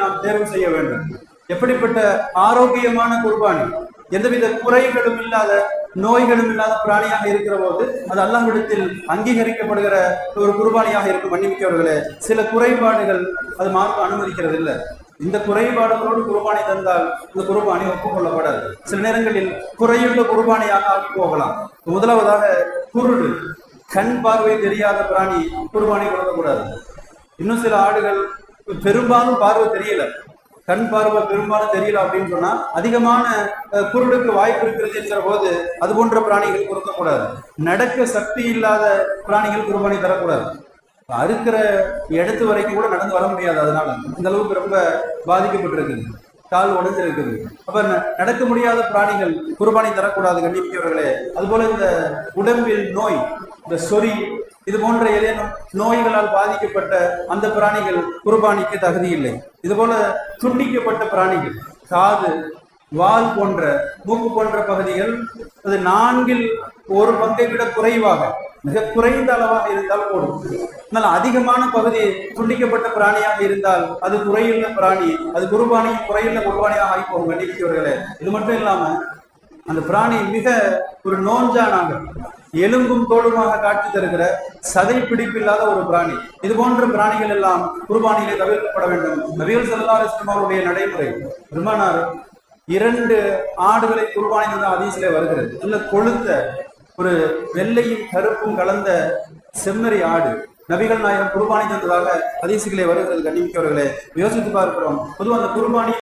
நாம் தேர்வு செய்ய வேண்டும். எப்படிப்பட்ட ஆரோக்கியமான குர்பானி எந்தவித குறைகளும் இல்லாத நோய்களும் இல்லாத பிராணியாக இருக்கிற போது அது அல்லாஹ்விடத்தில் அங்கீகரிக்கப்படுகிற ஒரு குர்பானியாக இருக்கும் மன்னிமிக்கவர்களே சில குறைபாடுகள் அது மார்க்க அனுமதிக்கிறது இல்லை இந்த குறைபாடுகளோடு குர்பானை தந்தால் இந்த குர்பானி ஒப்புக்கொள்ளப்படாது. சில நேரங்களில் குறையுள்ள குர்பானியாக ஆகி போகலாம். முதலாவதாக குருடு. கண் பார்வை தெரியாத பிராணி குர்பானி கொடுக்கக்கூடாது. இன்னும் சில ஆடுகள் பெரும்பாலும் பார்வை தெரியல. கண் பார்வை பெரும்பாலும் தெரியல அப்படின்னு சொன்னா அதிகமான குரலுக்கு குருடுக்கு வாய்ப்பு இருக்கிறது என்கிற போது அது போன்ற பிராணிகள் கொடுக்கக்கூடாது நடக்க சக்தி இல்லாத பிராணிகள் குர்பானி தரக்கூடாது. அறுக்கிற இடத்து வரைக்கும் கூட நடந்து வர முடியாது அதனால. இந்த அளவுக்கு ரொம்ப பாதிக்கப்பட்டிருக்குது. கால் உடைஞ்சிருக்குது. அப்ப ந- நடக்க முடியாத பிராணிகள் குர்பானி தரக்கூடாது கண்டிப்பிக்கவர்களே அதுபோல இந்த உடம்பில் நோய் இந்த சொறி இது போன்ற ஏதேனும் நோய்களால் பாதிக்கப்பட்ட அந்த பிராணிகள் குர்பானிக்கு தகுதி இல்லை இது போல துண்டிக்கப்பட்ட பிராணிகள் காது வால் போன்ற மூக்கு போன்ற பகுதிகள் அது நான்கில் ஒரு பங்கை விட குறைவாக மிக குறைந்த அளவாக இருந்தால் போடும் ஆனால் அதிகமான பகுதி துண்டிக்கப்பட்ட பிராணியாக இருந்தால் அது குறையுள்ள பிராணி அது குருபானி குறையுள்ள குருபானியாக ஆகி போகும் கண்டிப்பவர்களே இது மட்டும் இல்லாம அந்த பிராணி மிக ஒரு நோஞ்சானாக எலும்பும் தோளுமாக காட்சி தருகிற சதை பிடிப்பில்லாத ஒரு பிராணி. இது போன்ற பிராணிகள் எல்லாம் குர்பானியிலே தவிர்க்கப்பட வேண்டும். நபிகள் சல்லா அலைஹி நடைமுறை. பெருமானார் இரண்டு ஆடுகளை குர்பானி தந்த அதிசிலே வருகிறது. நல்ல கொழுத்த ஒரு வெள்ளையும் கருப்பும் கலந்த செம்மறி ஆடு. நபிகள் நாயகம் குர்பானி தந்ததாக அதிசுகளே வருகிறது கண்டிமிக்கவர்களே யோசித்து பார்க்கிறோம். பொதுவாக அந்த குர்பானி